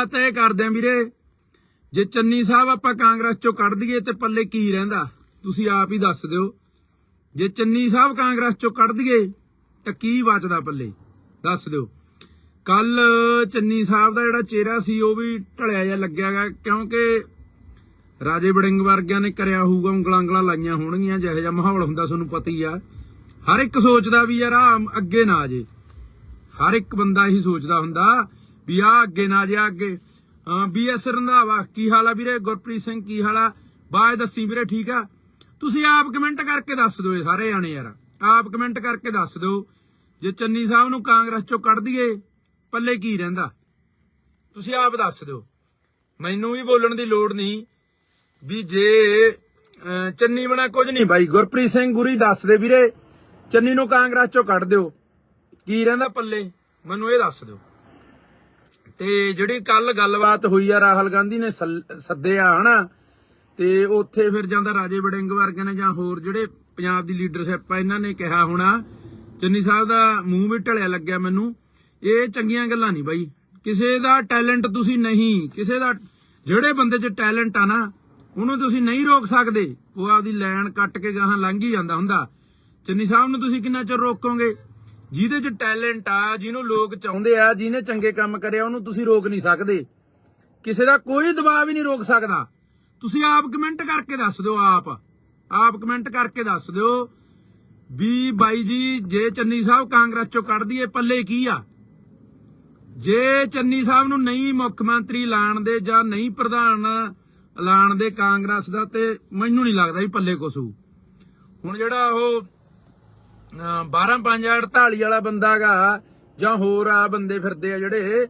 ਗੱਲਬਾਤ ਇਹ ਕਰਦੇ ਆਂ ਵੀਰੇ। ਜੇ ਚੰਨੀ ਸਾਹਿਬ ਆਪਾਂ ਕਾਂਗਰਸ ਚੋਂ ਕੱਢ ਦਈਏ ਤੇ ਪੱਲੇ ਕੀ ਰਹਿੰਦਾ? ਤੁਸੀਂ ਆਪ ਹੀ ਦੱਸ ਦਿਓ। ਜੇ ਚੰਨੀ ਸਾਹਿਬ ਕਾਂਗਰਸ ਚੋਂ ਕੱਢ ਦਈਏ ਤਾਂ ਕੀ ਬਚਦਾ ਪੱਲੇ? ਦੱਸ ਦਿਓ। ਕੱਲ ਚੰਨੀ ਸਾਹਿਬ ਦਾ ਜਿਹੜਾ ਚਿਹਰਾ ਸੀ, ਉਹ ਵੀ ਢਲਿਆ ਜਿਹਾ ਲੱਗਿਆਗਾ ਕਿਉਂਕਿ ਰਾਜੇ ਬੜਿੰਗ ਵਰਗਿਆਂ ਨੇ ਕਰਿਆ ਹੋਊਗਾ, ਉਂਗਲਾਂ ਉਂਗਲਾਂ ਲਾਈਆਂ ਹੋਣਗੀਆਂ, ਜਿਹੋ ਜਿਹਾ ਮਾਹੌਲ ਹੁੰਦਾ ਤੁਹਾਨੂੰ ਪਤਾ ਹੀ ਆ। ਹਰ ਇੱਕ ਸੋਚਦਾ ਵੀ ਯਾਰ ਆ ਅੱਗੇ ਨਾ ਆ ਜੇ। ਹਰ ਇੱਕ ਬੰਦਾ ਇਹੀ ਸੋਚਦਾ ਹੁੰਦਾ ਵੀ ਆ ਅੱਗੇ ਨਾ ਜਾ ਅੱਗੇ। ਬੀਐਸ ਰੰਧਾਵਾ, ਕੀ ਹਾਲ ਆ ਵੀਰੇ? ਗੁਰਪ੍ਰੀਤ ਸਿੰਘ, ਕੀ ਹਾਲ ਆ? ਬਾਏ ਦੱਸੀ ਵੀਰੇ, ਠੀਕ ਆ? ਤੁਸੀਂ ਆਪ ਕਮੈਂਟ ਕਰਕੇ ਦੱਸ ਦਿਓ ਸਾਰੇ ਜਾਣੇ ਯਾਰ। ਆਪ ਕਮੈਂਟ ਕਰਕੇ ਦੱਸ ਦਿਓ। ਜੇ ਚੰਨੀ ਸਾਹਿਬ ਨੂੰ ਕਾਂਗਰਸ ਚੋਂ ਕੱਢ ਦਈਏ, ਪੱਲੇ ਕੀ ਰਹਿੰਦਾ? ਤੁਸੀਂ ਆਪ ਦੱਸ ਦਿਓ। ਮੈਨੂੰ ਵੀ ਬੋਲਣ ਦੀ ਲੋੜ ਨਹੀਂ ਵੀ ਜੇ ਚੰਨੀ ਬਣਾ ਕੁਝ ਨਹੀਂ। ਬਾਈ ਗੁਰਪ੍ਰੀਤ ਸਿੰਘ ਗੁਰੀ ਦੱਸ ਦੇ ਵੀਰੇ। ਚੰਨੀ ਨੂੰ ਕਾਂਗਰਸ ਚੋਂ ਕੱਢ ਦਿਓ। ਕੀ ਰਹਿੰਦਾ ਪੱਲੇ? ਮੈਨੂੰ ਇਹ ਦੱਸ ਦਿਓ। ਤੇ ਜਿਹੜੀ ਕੱਲ ਗੱਲਬਾਤ ਹੋਈ ਆ, ਰਾਹੁਲ ਗਾਂਧੀ ਨੇ ਸੱਲ- ਸੱਦਿਆ, ਹਨਾ? ਤੇ ਉੱਥੇ ਫਿਰ ਜਾਂਦਾ ਰਾਜੇ ਵੜਿੰਗ ਵਰਗੇ ਨੇ ਜਾਂ ਹੋਰ ਜਿਹੜੇ ਪੰਜਾਬ ਦੀ ਲੀਡਰਸ਼ਿਪ ਆ, ਇਹਨਾਂ ਨੇ ਕਿਹਾ ਹੋਣਾ, ਚੰਨੀ ਸਾਹਿਬ ਦਾ ਮੂੰਹ ਵੀ ਢਲਿਆ ਲੱਗਿਆ ਮੈਨੂੰ, ਇਹ ਚੰਗੀਆਂ ਗੱਲਾਂ ਨਹੀਂ ਬਾਈ। ਕਿਸੇ ਦਾ ਟੈਲੈਂਟ ਤੁਸੀਂ ਨਹੀਂ, ਕਿਸੇ ਦਾ, ਜਿਹੜੇ ਬੰਦੇ 'ਚ ਟੈਲੈਂਟ ਆ ਨਾ, ਉਹਨੂੰ ਤੁਸੀਂ ਨਹੀਂ ਰੋਕ ਸਕਦੇ। ਉਹ ਆਪਦੀ ਲਾਈਨ ਕੱਟ ਕੇ ਗਾਹਾਂ ਲੰਘ ਹੀ ਜਾਂਦਾ ਹੁੰਦਾ। ਚੰਨੀ ਸਾਹਿਬ ਨੂੰ ਤੁਸੀਂ ਕਿੰਨਾ ਚਿਰ ਰੋਕੋਗੇ? ਜਿਹਦੇ 'ਚ ਟੈਲੈਂਟ ਆ, ਜਿਹਨੂੰ ਲੋਕ ਚਾਹੁੰਦੇ ਆ, ਜਿਹਨੇ ਚੰਗੇ ਕੰਮ ਕਰਿਆ, ਉਹਨੂੰ ਤੁਸੀਂ ਰੋਕ ਨਹੀਂ ਸਕਦੇ। ਕਿਸੇ ਦਾ ਕੋਈ ਦਬਾਅ ਵੀ ਨਹੀਂ ਰੋਕ ਸਕਦਾ। ਤੁਸੀਂ ਆਪ ਕਮੈਂਟ ਕਰਕੇ ਦੱਸ ਦਿਓ ਆਪ। ਆਪ ਕਮੈਂਟ ਕਰਕੇ ਦੱਸ ਦਿਓ ਵੀ ਬਾਈ ਜੀ, ਜੇ ਚੰਨੀ ਸਾਹਿਬ ਕਾਂਗਰਸ ਚੋਂ ਕੱਢ ਦਈਏ, ਪੱਲੇ ਕੀ ਆ? ਜੇ ਚੰਨੀ ਸਾਹਿਬ ਨੂੰ ਨਹੀਂ ਮੁੱਖ ਮੰਤਰੀ ਐਲਾਨ ਦੇ ਜਾਂ ਨਹੀਂ ਪ੍ਰਧਾਨ ਐਲਾਨ ਦੇ ਕਾਂਗਰਸ ਦਾ, ਤੇ ਮੈਨੂੰ ਨਹੀਂ ਲੱਗਦਾ ਵੀ ਪੱਲੇ ਕੁਸੂ ਹੁਣ ਜਿਹੜਾ ਉਹ 12 5 48 ਵਾਲਾ ਬੰਦਾਗਾ ਜਾਂ ਹੋਰ ਆ ਬੰਦੇ ਫਿਰਦੇ ਆ ਜਿਹੜੇ,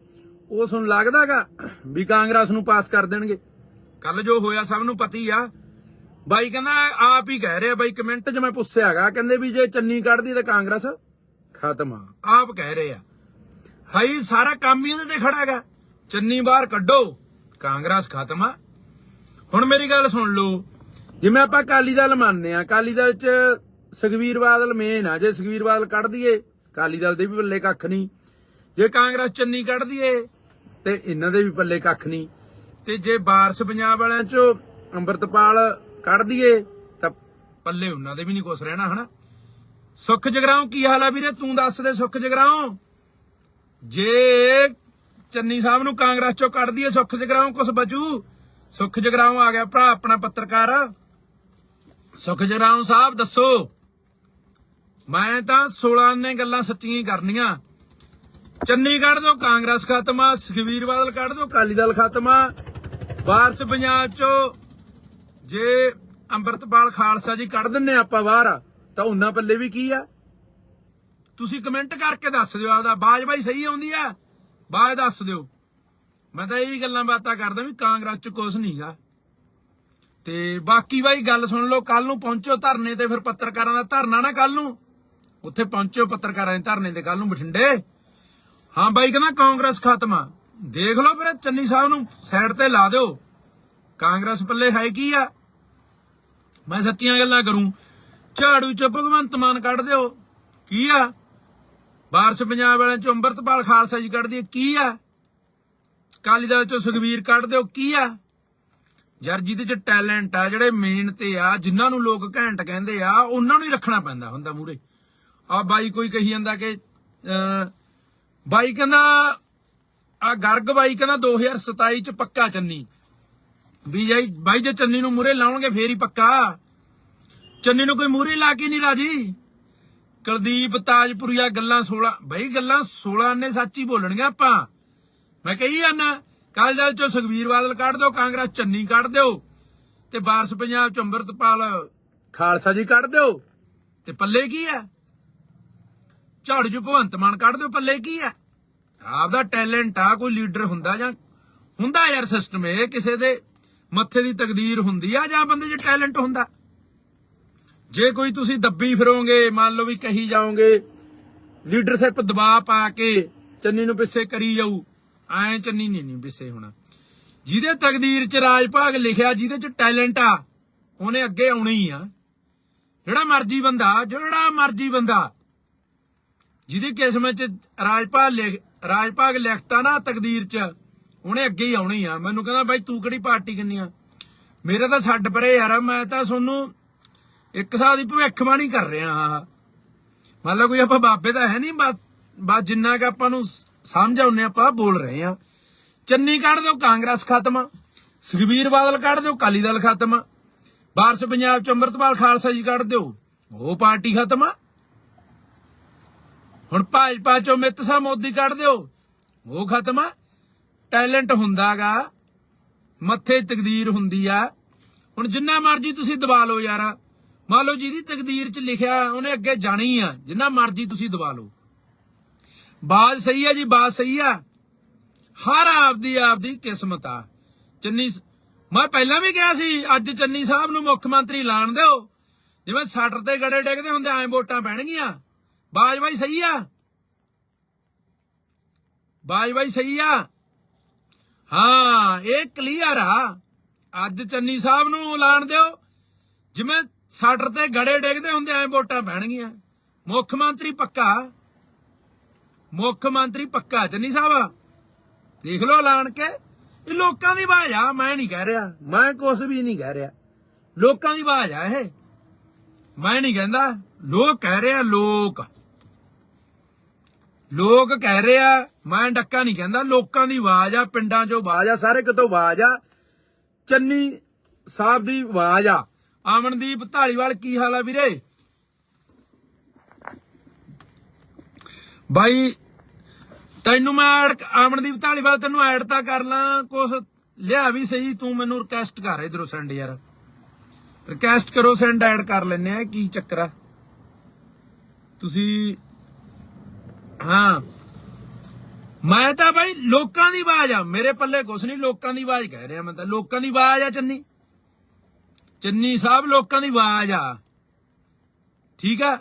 ਉਹ ਤੁਹਾਨੂੰ ਲੱਗਦਾਗਾ ਵੀ ਕਾਂਗਰਸ ਨੂੰ ਪਾਸ ਕਰ ਦੇਣਗੇ। ਕੱਲ ਜੋ ਹੋਇਆ ਸਭ ਨੂੰ ਪਤੀ ਆ। ਬਾਈ ਕਹਿੰਦਾ, ਆਪ ਹੀ ਕਹਿ ਰਿਹਾ, ਬਾਈ ਕਮੈਂਟ 'ਚ ਮੈਂ ਪੁੱਛਿਆਗਾ, ਕਹਿੰਦੇ ਵੀ ਜੇ ਚੰਨੀ ਕੱਢਦੀ ਤਾਂ ਕਾਂਗਰਸ ਖਤਮ ਆ। ਆਪ ਕਹਿ ਰਹੇ ਆ। ਹਾਈ, ਸਾਰਾ ਕੰਮ ਹੀ ਉਹਦੇ ਤੇ ਖੜਾ ਹੈਗਾ। ਚੰਨੀ ਬਾਹਰ ਕੱਢੋ, ਕਾਂਗਰਸ ਖਤਮ ਆ। ਹੁਣ ਮੇਰੀ ਗੱਲ ਸੁਣ ਲਓ। ਜਿਵੇਂ ਆਪਾਂ ਅਕਾਲੀ ਦਲ ਮੰਨਦੇ ਆ, ਅਕਾਲੀ ਦਲ 'ਚ ਸੁਖਵੀਰ ਬਾਦਲ ਮੇਨ ਆ। ਜੇ ਸੁਖਵੀਰ ਬਾਦਲ ਕੱਢ ਦਈਏ, ਅਕਾਲੀ ਦਲ ਦੇ ਵੀ ਪੱਲੇ ਕੱਖ ਨਹੀਂ। ਜੇ ਕਾਂਗਰਸ ਚੰਨੀ ਕੱਢ ਦਈਏ, ਤੇ ਇਹਨਾਂ ਦੇ ਵੀ ਪੱਲੇ ਕੱਖ ਨਹੀਂ। ਤੇ ਜੇ ਬਾਰਸ ਪੰਜਾਬ ਵਾਲਿਆਂ 'ਚੋਂ ਅੰਮ੍ਰਿਤਪਾਲ ਕੱਢ ਦਈਏ, ਤਾਂ ਪੱਲੇ ਉਹਨਾਂ ਦੇ ਵੀ ਨਹੀਂ ਕੁਛ ਰਹਿਣਾ, ਹਨਾ? ਸੁੱਖ ਜਗਰਾਉਂ ਕੀ ਹਾਲ ਆ ਵੀਰੇ? ਤੂੰ ਦੱਸ ਦੇ ਸੁੱਖ ਜਗਰਾਉਂ। ਜੇ ਚੰਨੀ ਸਾਹਿਬ ਨੂੰ ਕਾਂਗਰਸ ਚੋਂ ਕੱਢ ਦਈਏ, ਸੁੱਖ ਜਗਰਾਉਂ ਕੁਛ ਬਚੂ? ਸੁੱਖ ਜਗਰਾਉਂ ਆ ਗਿਆ ਭਰਾ ਆਪਣਾ ਪੱਤਰਕਾਰ। ਸੁਖ ਜਗਰਾਉਂ ਸਾਹਿਬ, ਦੱਸੋ। ਮੈਂ ਤਾਂ 16 ਨੇ ਗੱਲਾਂ ਸੱਚੀਆਂ ਹੀ ਕਰਨੀਆਂ। ਚੰਡੀਗੜ੍ਹ ਤੋਂ ਕਾਂਗਰਸ ਖਤਮ ਆ ਸੁਖਵੀਰ ਬਾਦਲ ਕੱਢ ਦੋ, ਅਕਾਲੀ ਦਲ ਖਤਮ ਆ। ਬਾਰਸ ਪੰਜਾਬ ਚੋਂ ਜੇ ਅੰਮ੍ਰਿਤਪਾਲ ਖਾਲਸਾ ਜੀ ਕੱਢ ਦਿੰਨੇ ਆਪਾਂ ਬਾਹਰ, ਤਾਂ ਉਹਨਾਂ ਪੱਲੇ ਵੀ ਕੀ ਆ? ਤੁਸੀਂ ਕਮੈਂਟ ਕਰਕੇ ਦੱਸ ਦਿਓ ਆਪਦਾ ਬਾਜ ਬਾਈ ਸਹੀ ਆਉਂਦੀ ਆ? ਬਾਜ ਦੱਸ ਦਿਓ। ਮੈਂ ਤਾਂ ਇਹ ਗੱਲਾਂ ਬਾਤਾਂ ਕਰਦਾ ਵੀ ਕਾਂਗਰਸ ਚ ਕੁਝ ਨਹੀਂਗਾ ਤੇ ਬਾਕੀ ਬਾਈ ਗੱਲ ਸੁਣ ਲਓ ਕੱਲ ਨੂੰ ਪਹੁੰਚੋ ਧਰਨੇ ਤੇ ਫਿਰ ਪੱਤਰਕਾਰਾਂ ਦਾ ਧਰਨਾ ਨਾ ਕੱਲ ਨੂੰ। ਉੱਥੇ ਪਹੁੰਚਿਓ ਪੱਤਰਕਾਰਾਂ ਦੇ ਧਰਨੇ ਦੇ ਕੱਲ ਨੂੰ ਬਠਿੰਡੇ। ਹਾਂ ਬਾਈ, ਕਹਿੰਦਾ ਕਾਂਗਰਸ ਖਤਮ ਆ। ਦੇਖ ਲਓ ਫਿਰ ਚੰਨੀ ਸਾਹਿਬ ਨੂੰ ਸਾਈਡ ਤੇ ਲਾ ਦਿਓ। ਕਾਂਗਰਸ ਪੱਲੇ ਹੈ ਕੀ ਆ? ਮੈਂ ਸੱਚੀਆਂ ਗੱਲਾਂ ਕਰੂੰ। ਝਾੜੂ ਚ ਭਗਵੰਤ ਮਾਨ ਕੱਢ ਦਿਓ। ਕੀ ਆ? ਬਾਰਸ਼ ਪੰਜਾਬ ਵਾਲਿਆਂ ਚ ਅੰਮ੍ਰਿਤਪਾਲ ਖਾਲਸਾ ਜੀ ਕੱਢ ਦਿਓ ਕੀ ਆ? ਕਾਲੀ ਦਲ ਚੋਂ ਸੁਖਵੀਰ ਕੱਢ ਦਿਓ। ਕੀ ਆ? ਯਾਰ ਜਿਹਦੇ ਚ ਟੈਲੈਂਟ ਆ ਜਿਹੜੇ ਮੇਨ ਤੇ ਆ, ਜਿਨ੍ਹਾਂ ਨੂੰ ਲੋਕ ਘੈਂਟ ਕਹਿੰਦੇ ਆ, ਉਹਨਾਂ ਨੂੰ ਹੀ ਰੱਖਣਾ ਪੈਂਦਾ ਹੁੰਦਾ ਮੂਰੇ ਆ ਬਾਈ ਕੋਈ ਕਹੀ ਜਾਂਦਾ ਕਿ ਬਾਈ ਕਹਿੰਦਾ, ਆ ਗਰਗ ਬਾਈ ਕਹਿੰਦਾ 2027 ਚ ਪੱਕਾ ਚੰਨੀ। ਵੀ ਜਾਈ ਬਾਈ ਜੇ ਚੰਨੀ ਨੂੰ ਮੂਰੇ ਲਾਉਣਗੇ, ਫੇਰ ਹੀ ਪੱਕਾ। ਚੰਨੀ ਨੂੰ ਕੋਈ ਮੂਰੇ ਲਾ ਕੇ ਨਹੀਂ ਰਾਜੀ। ਕੁਲਦੀਪ ਤਾਜਪੁਰੀਆ ਗੱਲਾਂ 16 ਬਾਈ ਗੱਲਾਂ 16 ਨੇ ਸੱਚ ਹੀ ਬੋਲਣਗੇ ਆਪਾਂ। ਮੈਂ ਕਹੀ ਜਾਂਦਾ ਕਾਲੀ ਦਲ ਚੋਂ ਸੁਖਵੀਰ ਬਾਦਲ ਕੱਢ ਦਿਓ, ਕਾਂਗਰਸ ਚੰਨੀ ਕੱਢ ਦਿਓ, ਤੇ ਬਾਰਸ ਪੰਜਾਬ ਚ ਅੰਮ੍ਰਿਤਪਾਲ ਖਾਲਸਾ ਜੀ ਕੱਢ ਦਿਓ। ਤੇ ਪੱਲੇ ਕੀ ਆ? ਝਾੜੂ ਚ ਭਗਵੰਤ ਮਾਨ ਕੱਢ ਦਿਓ, ਪੱਲੇ ਕੀ ਆ? ਆਪਦਾ ਟੈਲੈਂਟ ਆ, ਕੋਈ ਲੀਡਰ ਹੁੰਦਾ ਜਾਂ ਹੁੰਦਾ ਯਾਰ ਸਿਸਟਮ ਇਹ, ਕਿਸੇ ਦੇ ਮੱਥੇ ਦੀ ਤਕਦੀਰ ਹੁੰਦੀ ਆ ਜਾਂ ਬੰਦੇ 'ਚ ਟੈਲੈਂਟ ਹੁੰਦਾ। ਜੇ ਕੋਈ ਤੁਸੀਂ ਦੱਬੀ ਫਿਰੋਗੇ, ਮੰਨ ਲਓ ਵੀ ਕਹੀ ਜਾਓਗੇ ਲੀਡਰਸ਼ਿਪ ਦਬਾਅ ਪਾ ਕੇ ਚੰਨੀ ਨੂੰ ਪਿੱਛੇ ਕਰੀ ਜਾਊ, ਐ ਚੰਨੀ ਨਹੀਂ ਨਹੀਂ ਪਿੱਛੇ ਹੋਣਾ। ਜਿਹਦੇ ਤਕਦੀਰ 'ਚ ਰਾਜ ਭਾਗ ਲਿਖਿਆ, ਜਿਹਦੇ 'ਚ ਟੈਲੈਂਟ ਆ, ਉਹਨੇ ਅੱਗੇ ਆਉਣਾ ਹੀ ਆ। ਜਿਹੜਾ ਮਰਜ਼ੀ ਬੰਦਾ, ਜਿਹੜਾ ਮਰਜ਼ੀ ਬੰਦਾ ਜਿਹਦੀ ਕਿਸਮਤ 'ਚ ਰਾਜਪਾਲ ਭਾਗ ਲਿਖਤਾ ਨਾ ਤਕਦੀਰ 'ਚ, ਉਹਨੇ ਅੱਗੇ ਹੀ ਆਉਣੀ ਆ। ਮੈਨੂੰ ਕਹਿੰਦਾ, ਬਾਈ ਤੂੰ ਕਿਹੜੀ ਪਾਰਟੀ ਕਿੰਨੀ ਆ? ਮੇਰੇ ਤਾਂ ਛੱਡ ਪਰੇ ਯਾਰ, ਮੈਂ ਤਾਂ ਤੁਹਾਨੂੰ ਇੱਕ ਸਾਲ ਦੀ ਭਵਿੱਖਬਾਣੀ ਕਰ ਰਿਹਾ ਹਾਂ। ਮੰਨ ਲਓ ਕੋਈ ਆਪਾਂ ਬਾਬੇ ਦਾ ਹੈ ਨਹੀਂ, ਬਸ ਜਿੰਨਾ ਕਿ ਆਪਾਂ ਨੂੰ ਸਮਝ ਆਉਂਦੇ ਆਪਾਂ ਬੋਲ ਰਹੇ ਆ ਚੰਨੀ ਕੱਢ ਦਿਓ ਕਾਂਗਰਸ ਖਤਮ ਸੁਖਬੀਰ ਬਾਦਲ ਕੱਢ ਦਿਓ ਕਾਲੀ ਦਲ ਖਤਮ, ਬਾਰਸ ਪੰਜਾਬ ਚ ਅੰਮ੍ਰਿਤਪਾਲ ਖਾਲਸਾ ਜੀ ਕੱਢ ਦਿਓ, ਉਹ ਪਾਰਟੀ ਖਤਮ ਆ। ਹੁਣ ਭਾਜਪਾ ਚੋਂ ਮਿੱਤ ਸਾਹਿਬ ਮੋਦੀ ਕੱਢ ਦਿਓ। ਉਹ ਖਤਮ ਆ। ਟੈਲੈਂਟ ਹੁੰਦਾਗਾ ਮੱਥੇ ਤਕਦੀਰ ਹੁੰਦੀ ਆ। ਹੁਣ ਜਿੰਨਾ ਮਰਜ਼ੀ ਤੁਸੀਂ ਦਬਾ ਲਓ ਯਾਰ। ਮੰਨ ਲਓ ਜਿਹਦੀ ਤਕਦੀਰ 'ਚ ਲਿਖਿਆ, ਉਹਨੇ ਅੱਗੇ ਜਾਣੀ ਆ। ਜਿੰਨਾ ਮਰਜ਼ੀ ਤੁਸੀਂ ਦਬਾ ਲਓ। ਬਾਤ ਸਹੀ ਆ ਜੀ ਬਾਤ ਸਹੀ ਆ। ਹਰ ਆਪਦੀ ਆਪਦੀ ਕਿਸਮਤ ਆ। ਚੰਨੀ ਮੈਂ ਪਹਿਲਾਂ ਵੀ ਕਿਹਾ ਸੀ, ਅੱਜ ਚੰਨੀ ਸਾਹਿਬ ਨੂੰ ਮੁੱਖ ਮੰਤਰੀ ਲਾਣ ਦਿਓ। ਜਿਵੇਂ ਸੱਟ ਤੇ ਗੜੇ ਡਿੱਗਦੇ ਹੁੰਦੇ, ਐਂ ਵੋਟਾਂ ਪੈਣਗੀਆਂ। ਬਾਜ ਬਾਈ ਸਹੀ ਆ। ਬਾਜ ਬਾਈ ਸਹੀ ਆ। ਹਾਂ, ਇਹ ਕਲੀਅਰ ਆ। ਅੱਜ ਚੰਨੀ ਸਾਹਿਬ ਨੂੰ ਐਲਾਨ ਦਿਓ। ਜਿਵੇਂ ਸਾਡਰ ਤੇ ਗੜੇ ਡਿੱਗਦੇ ਹੁੰਦੇ, ਐ ਵੋਟਾਂ ਪੈਣਗੀਆਂ। ਮੁੱਖ ਮੰਤਰੀ ਪੱਕਾ। ਮੁੱਖ ਮੰਤਰੀ ਪੱਕਾ, ਚੰਨੀ ਸਾਹਿਬ। ਦੇਖ ਲਓ ਐਲਾਨ ਕੇ। ਇਹ ਲੋਕਾਂ ਦੀ ਆਵਾਜ਼ ਆ, ਮੈਂ ਨਹੀਂ ਕਹਿ ਰਿਹਾ। ਮੈਂ ਕੁਝ ਵੀ ਨਹੀਂ ਕਹਿ ਰਿਹਾ। ਲੋਕਾਂ ਦੀ ਆਵਾਜ਼ ਆ ਇਹ। ਮੈਂ ਨਹੀਂ ਕਹਿੰਦਾ, ਲੋਕ ਕਹਿ ਰਿਹਾ ਲੋਕ। ਲੋਕ ਕਹਿ ਰਹੇ ਆ, ਮੈਂ ਡੱਕਾ ਨਹੀਂ ਕਹਿੰਦਾ, ਲੋਕਾਂ ਦੀ ਆਵਾਜ਼ ਆ, ਪਿੰਡਾਂ 'ਚੋਂ ਆਵਾਜ਼ ਆ, ਸਾਰੇ ਕਿਤੋਂ ਆਵਾਜ਼ ਆ। ਚੰਨੀ ਸਾਹਿਬ ਦੀ ਆਵਾਜ਼ ਆ। ਆਮਨਦੀਪ ਢਾਲੀਵਾਲ ਕੀ ਹਾਲ ਆ ਵੀਰੇ? ਬਾਈ, ਤੈਨੂੰ ਮੈਂ ਐਡ ਆਮਨਦੀਪ ਢਾਲੀਵਾਲ ਤੈਨੂੰ ਐਡ ਤਾਂ ਕਰ ਲਾਂ, ਕੁਛ ਲਿਆ ਵੀ ਸਹੀ, ਤੂੰ ਮੈਨੂੰ ਰਿਕਵੈਸਟ ਕਰ ਇਧਰੋਂ ਸੈਂਡ ਯਾਰ। ਰਿਕਵੈਸਟ ਕਰੋ ਸੈਂਡ ਐਡ ਕਰ ਲੈਨੇ ਆ, ਕੀ ਚੱਕਰ ਆ? ਤੁਸੀਂ ਹਾਂ। ਮੈਂ ਤਾਂ ਬਾਈ ਲੋਕਾਂ ਦੀ ਆਵਾਜ਼ ਆ। ਮੇਰੇ ਪੱਲੇ ਕੁਛ ਨਹੀਂ, ਲੋਕਾਂ ਦੀ ਆਵਾਜ਼ ਕਹਿ ਰਿਹਾ ਮੈਂ ਤਾਂ। ਲੋਕਾਂ ਦੀ ਆਵਾਜ਼ ਆ ਚੰਨੀ। ਚੰਨੀ ਸਾਹਿਬ, ਲੋਕਾਂ ਦੀ ਆਵਾਜ਼ ਆ। ਠੀਕ ਆ?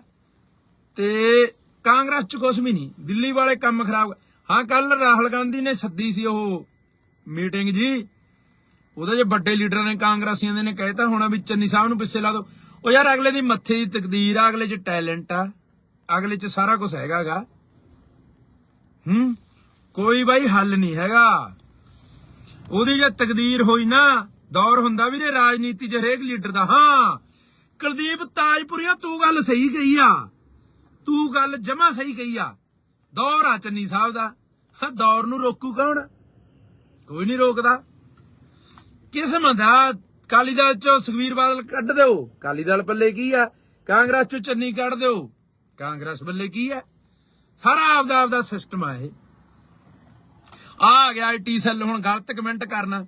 ਤੇ ਕਾਂਗਰਸ ਚ ਕੁਛ ਵੀ ਨਹੀਂ। ਦਿੱਲੀ ਵਾਲੇ ਕੰਮ ਖਰਾਬ ਹਾਂ ਕੱਲ ਰਾਹੁਲ ਗਾਂਧੀ ਨੇ ਸੱਦੀ ਸੀ ਉਹ ਮੀਟਿੰਗ ਜੀ। ਉਹਦੇ ਜੇ ਵੱਡੇ ਲੀਡਰਾਂ ਨੇ ਕਾਂਗਰਸੀਆਂ ਦੇ ਨੇ ਕਹਿਤਾ ਹੋਣਾ ਵੀ ਚੰਨੀ ਸਾਹਿਬ ਨੂੰ ਪਿੱਛੇ ਲਾ ਦਿਓ। ਉਹ ਯਾਰ ਅਗਲੇ ਦੀ ਮੱਥੇ ਦੀ ਤਕਦੀਰ ਆ, ਅਗਲੇ 'ਚ ਟੈਲੈਂਟ ਆ। ਅਗਲੇ 'ਚ ਸਾਰਾ ਕੁਝ ਹੈਗਾਗਾ। ਹੂੰ? ਕੋਈ ਬਾਈ ਹੱਲ ਨਹੀਂ ਹੈਗਾ। ਉਹਦੀ ਜੇ ਤਕਦੀਰ ਹੋਈ ਨਾ, ਦੌਰ ਹੁੰਦਾ ਵੀਰੇ ਰਾਜਨੀਤੀ 'ਚ ਹਰੇਕ ਲੀਡਰ ਦਾ। ਹਾਂ, ਕੁਲਦੀਪ ਤਾਜਪੁਰੀਆ ਤੂੰ ਗੱਲ ਸਹੀ ਕਹੀ ਆ। ਤੂੰ ਗੱਲ ਜਮਾ ਸਹੀ ਕਹੀ ਆ। ਦੌਰ ਆ ਚੰਨੀ ਸਾਹਿਬ ਦਾ। ਹਾਂ, ਦੌਰ ਨੂੰ ਰੋਕੂ ਕੌਣ? ਕੋਈ ਨਹੀਂ ਰੋਕਦਾ। ਕਿਸਮ ਦਾ? ਕਾਲੀ ਦਲ ਚੋਂ ਸੁਖਵੀਰ ਬਾਦਲ ਕੱਢ ਦਿਓ। ਕਾਲੀ ਦਲ ਪੱਲੇ ਕੀ ਆ? ਕਾਂਗਰਸ ਚੋਂ ਚੰਨੀ ਕੱਢ ਦਿਓ। ਕਾਂਗਰਸ ਪੱਲੇ ਕੀ ਆ? ਸਾਰਾ ਆਪਦਾ ਆਪਦਾ ਸਿਸਟਮ ਆ ਇਹ। ਆ ਗਿਆ ਆਈਟੀ ਸੈੱਲ ਹੁਣ ਗਲਤ ਕਮੈਂਟ ਕਰਨਾ।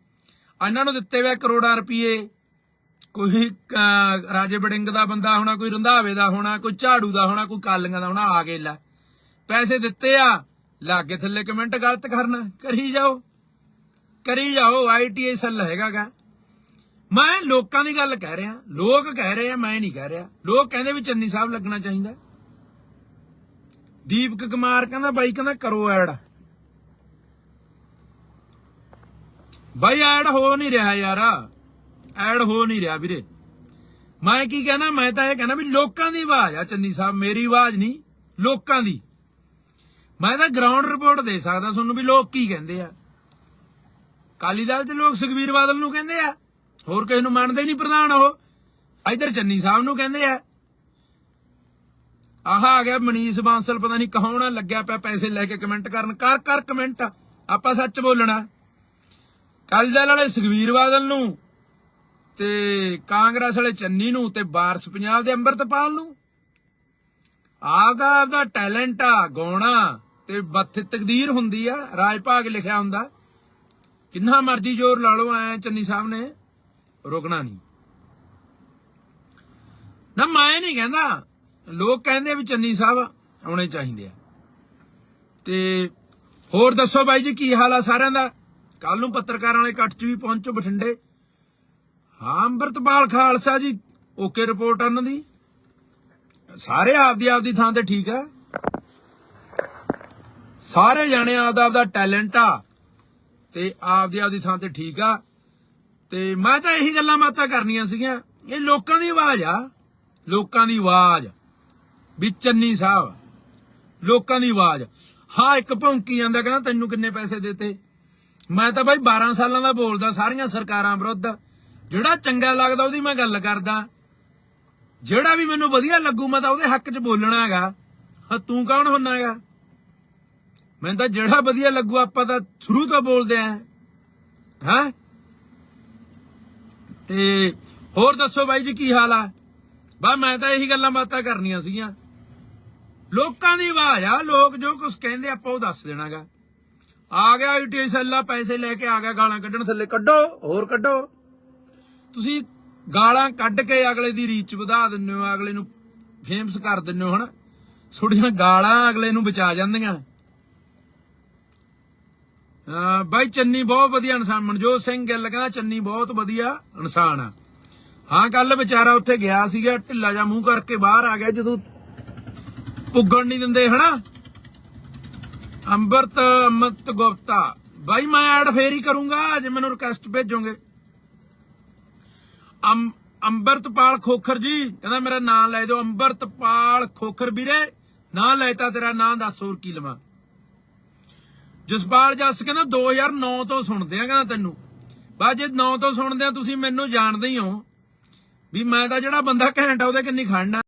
ਇਹਨਾਂ ਨੂੰ ਦਿੱਤੇ ਹੋਏ ਕਰੋੜਾਂ ਰੁਪਏ ਕੋਈ ਰਾਜੇ ਬੜਿੰਗ ਦਾ ਬੰਦਾ ਹੋਣਾ, ਕੋਈ ਰੰਧਾਵੇ ਦਾ ਹੋਣਾ, ਕੋਈ ਝਾੜੂ ਦਾ ਹੋਣਾ, ਕੋਈ ਕਾਲੀਆਂ ਦਾ ਹੋਣਾ, ਆ ਗਏ ਲੈ। ਪੈਸੇ ਦਿੱਤੇ ਆ। ਲਾਗੇ ਥੱਲੇ ਕਮੈਂਟ ਗਲਤ ਕਰਨਾ। ਕਰੀ ਜਾਓ। ਕਰੀ ਜਾਓ ਆਈਟੀਆਈ ਸੈੱਲ ਹੈਗਾਗਾ। ਮੈਂ ਲੋਕਾਂ ਦੀ ਗੱਲ ਕਹਿ ਰਿਹਾ। ਲੋਕ ਕਹਿ ਰਹੇ ਆ, ਮੈਂ ਨਹੀਂ ਕਹਿ ਰਿਹਾ। ਲੋਕ ਕਹਿੰਦੇ ਵੀ ਚੰਨੀ ਸਾਹਿਬ ਲੱਗਣਾ ਚਾਹੀਦਾ। ਦੀਪਕ ਕੁਮਾਰ ਕਹਿੰਦਾ, ਬਾਈ ਕਹਿੰਦਾ ਕਰੋ ਐਡ। ਬਾਈ, ਐਡ ਹੋ ਨਹੀਂ ਰਿਹਾ ਯਾਰ। ਐਡ ਹੋ ਨਹੀਂ ਰਿਹਾ ਵੀਰੇ। ਮੈਂ ਕੀ ਕਹਿਣਾ, ਮੈਂ ਤਾਂ ਇਹ ਕਹਿਣਾ ਵੀ ਲੋਕਾਂ ਦੀ ਆਵਾਜ਼ ਆ ਚੰਨੀ ਸਾਹਿਬ, ਮੇਰੀ ਆਵਾਜ਼ ਨਹੀਂ, ਲੋਕਾਂ ਦੀ। ਮੈਂ ਤਾਂ ਗਰਾਊਂਡ ਰਿਪੋਰਟ ਦੇ ਸਕਦਾ ਤੁਹਾਨੂੰ ਵੀ ਲੋਕ ਕੀ ਕਹਿੰਦੇ ਆ। ਕਾਲੀ ਦਲ ਚ ਲੋਕ ਸੁਖਬੀਰ ਬਾਦਲ ਨੂੰ ਕਹਿੰਦੇ ਆ। ਹੋਰ ਕਿਸੇ ਨੂੰ ਮੰਨਦੇ ਨਹੀਂ ਪ੍ਰਧਾਨ ਉਹ। ਇਧਰ ਚੰਨੀ ਸਾਹਿਬ ਨੂੰ ਕਹਿੰਦੇ ਆ ਆਹ ਆ ਗਿਆ ਮਨੀਸ਼ ਬਾਂਸਲ, ਪਤਾ ਨਹੀਂ ਕਹਾਉਣਾ ਲੱਗਿਆ ਪਿਆ ਪੈਸੇ ਲੈ ਕੇ ਕਮੈਂਟ ਕਰਨ। ਕਰ ਕਰ ਕਮੈਂਟ ਆਪਾਂ ਸੱਚ ਬੋਲਣਾ। ਕਾਲੀ ਦਲ ਵਾਲੇ ਸੁਖਬੀਰ ਬਾਦਲ ਨੂੰ ਤੇ ਕਾਂਗਰਸ ਵਾਲੇ ਚੰਨੀ ਨੂੰ ਤੇ ਬਾਰਸ ਪੰਜਾਬ ਦੇ ਅੰਮ੍ਰਿਤਪਾਲ ਨੂੰ। ਆਪਦਾ ਆਪਦਾ ਟੈਲੈਂਟ ਆ, ਗਾਉਣਾ ਤੇ ਬੱਥ ਤਕਦੀਰ ਹੁੰਦੀ ਆ ਰਾਜ ਭਾਗ ਲਿਖਿਆ ਹੁੰਦਾ। ਕਿੰਨਾ ਮਰਜ਼ੀ ਜ਼ੋਰ ਲਾ ਲਓ, ਐ ਚੰਨੀ ਸਾਹਿਬ ਨੇ ਰੁਕਣਾ ਨਹੀਂ ਨਾ ਮੈਂ ਨਹੀਂ ਕਹਿੰਦਾ ਲੋਕ ਕਹਿੰਦੇ ਵੀ ਚੰਨੀ ਸਾਹਿਬ ਆਉਣੇ ਚਾਹੀਦੇ ਆ। ਤੇ ਹੋਰ ਦੱਸੋ ਬਾਈ ਜੀ, ਕੀ ਹਾਲ ਆ ਸਾਰਿਆਂ ਦਾ? ਕੱਲ ਨੂੰ ਪੱਤਰਕਾਰਾਂ ਵਾਲੇ ਇਕੱਠ 'ਚ ਵੀ ਪਹੁੰਚੋ ਬਠਿੰਡੇ। ਹਾਂ, ਅੰਮ੍ਰਿਤਪਾਲ ਖਾਲਸਾ ਜੀ, ਓਕੇ ਰਿਪੋਰਟ ਉਹਨਾਂ ਦੀ? ਸਾਰੇ ਆਪਦੀ ਆਪਦੀ ਥਾਂ ਤੇ ਠੀਕ ਆ? ਸਾਰੇ ਜਾਣੇ ਆਪਦਾ ਆਪਦਾ ਟੈਲੈਂਟ ਆ ਤੇ ਆਪਦੀ ਆਪਦੀ ਥਾਂ ਤੇ ਠੀਕ ਆ। ਤੇ ਮੈਂ ਤਾਂ ਇਹੀ ਗੱਲਾਂ ਬਾਤਾਂ ਕਰਨੀਆਂ ਸੀਗੀਆਂ। ਇਹ ਲੋਕਾਂ ਦੀ ਆਵਾਜ਼ ਆ। ਲੋਕਾਂ ਦੀ ਆਵਾਜ਼। ਵੀ ਚੰਨੀ ਸਾਹਿਬ, ਲੋਕਾਂ ਦੀ ਆਵਾਜ਼। ਹਾਂ, ਇੱਕ ਭੌਂਕੀ ਜਾਂਦਾ, ਕਹਿੰਦਾ, ਤੈਨੂੰ ਕਿੰਨੇ ਪੈਸੇ ਦਿੱਤੇ? ਮੈਂ ਤਾਂ ਬਾਈ 12 ਸਾਲਾਂ ਦਾ ਬੋਲਦਾ, ਸਾਰੀਆਂ ਸਰਕਾਰਾਂ ਵਿਰੁੱਧ। ਜਿਹੜਾ ਚੰਗਾ ਲੱਗਦਾ, ਉਹਦੀ ਮੈਂ ਗੱਲ ਕਰਦਾ। ਜਿਹੜਾ ਵੀ ਮੈਨੂੰ ਵਧੀਆ ਲੱਗੂ, ਮੈਂ ਤਾਂ ਉਹਦੇ ਹੱਕ 'ਚ ਬੋਲਣਾ ਹੈਗਾ। ਹਾਂ, ਤੂੰ ਕੌਣ ਹੁੰਨਾ ਹੈਗਾ? ਮੈਨੂੰ ਤਾਂ ਜਿਹੜਾ ਵਧੀਆ ਲੱਗੂ, ਆਪਾਂ ਤਾਂ ਸ਼ੁਰੂ ਤੋਂ ਬੋਲਦੇ ਆਂ। ਹਾਂ? ਤੇ ਹੋਰ ਦੱਸੋ ਬਾਈ ਜੀ, ਕੀ ਹਾਲ ਆ? ਬਾ ਮੈਂ ਤਾਂ ਇਹੀ ਗੱਲਾਂ ਬਾਤਾਂ ਕਰਨੀਆਂ ਸੀਗੀਆਂ। ਲੋਕਾਂ ਦੀ ਆਵਾਜ਼ ਆ, ਲੋਕ ਜੋ ਕੁਝ ਕਹਿੰਦੇ ਆਪਾਂ ਉਹ ਦੱਸ ਦੇਣਾਗਾ। ਆ ਗਿਆ ਆਈਟੀ ਸੱਲਾ ਪੈਸੇ ਲੈ ਕੇ ਆ ਗਿਆ ਗਾਲਾਂ ਕੱਢਣ ਥੱਲੇ। ਕੱਢੋ, ਹੋਰ ਕੱਢੋ। ਤੁਸੀਂ ਗਾਲਾਂ ਕੱਢ ਕੇ ਅਗਲੇ ਦੀ ਰੀਚ ਵਧਾ ਦਿੰਦੇ ਹੋ, ਅਗਲੇ ਨੂੰ ਫੇਮਸ ਕਰ ਦਿੰਦੇ ਹੋ, ਹਨਾ? ਥੋੜੀਆਂ ਗਾਲਾਂ ਅਗਲੇ ਨੂੰ ਬਚਾ ਜਾਂਦੀਆਂ। ਬਾਈ, ਚੰਨੀ ਬਹੁਤ ਵਧੀਆ ਇਨਸਾਨ ਮਨਜੋਤ ਸਿੰਘ ਗਿੱਲ ਕਹਿੰਦਾ, ਚੰਨੀ ਬਹੁਤ ਵਧੀਆ ਇਨਸਾਨ ਆ। ਹਾਂ ਕੱਲ ਵਿਚਾਰਾ ਉੱਥੇ ਗਿਆ ਸੀਗਾ, ਢਿੱਲਾ ਜਿਹਾ ਮੂੰਹ ਕਰਕੇ ਬਾਹਰ ਆ ਗਿਆ, ਜਦੋਂ ਪੁੱਗਣ ਨਹੀਂ ਦਿੰਦੇ, ਹਨਾ? ਅੰਬਰਤ ਅਮਤ ਗੁਪਤਾ। ਬਾਈ, ਮੈਂ ਐਡ ਫੇਰ ਹੀ ਕਰੂੰਗਾ, ਜੇ ਮੈਨੂੰ ਰਿਕਵੈਸਟ ਭੇਜੋਗੇ। ਅਮ ਅੰਬਰਤਪਾਲ ਖੋਖਰ ਜੀ, ਕਹਿੰਦਾ ਮੇਰਾ ਨਾਮ ਲੈ ਦਿਓ। ਅੰਬਰਤਪਾਲ ਖੋਖਰ ਵੀਰੇ, ਨਾਂ ਲੈਤਾ ਤੇਰਾ, ਨਾਂ ਦੱਸ ਹੋਰ ਕੀ ਲਵਾਂ। ਜਸਪਾਲ ਜੱਸ ਕਹਿੰਦਾ 2009 ਤੋਂ ਸੁਣਦੇ ਆ, ਕਹਿੰਦਾ ਤੈਨੂੰ। ਬਾ ਜੇ 9 ਤੋਂ ਸੁਣਦੇ ਆ, ਤੁਸੀਂ ਮੈਨੂੰ ਜਾਣਦੇ ਹੀ ਹੋ। ਵੀ ਮੈਂ ਤਾਂ ਜਿਹੜਾ ਬੰਦਾ ਘੈਂਟ ਆ, ਉਹਦੇ ਕਿੰਨੀ ਖੜਨਾ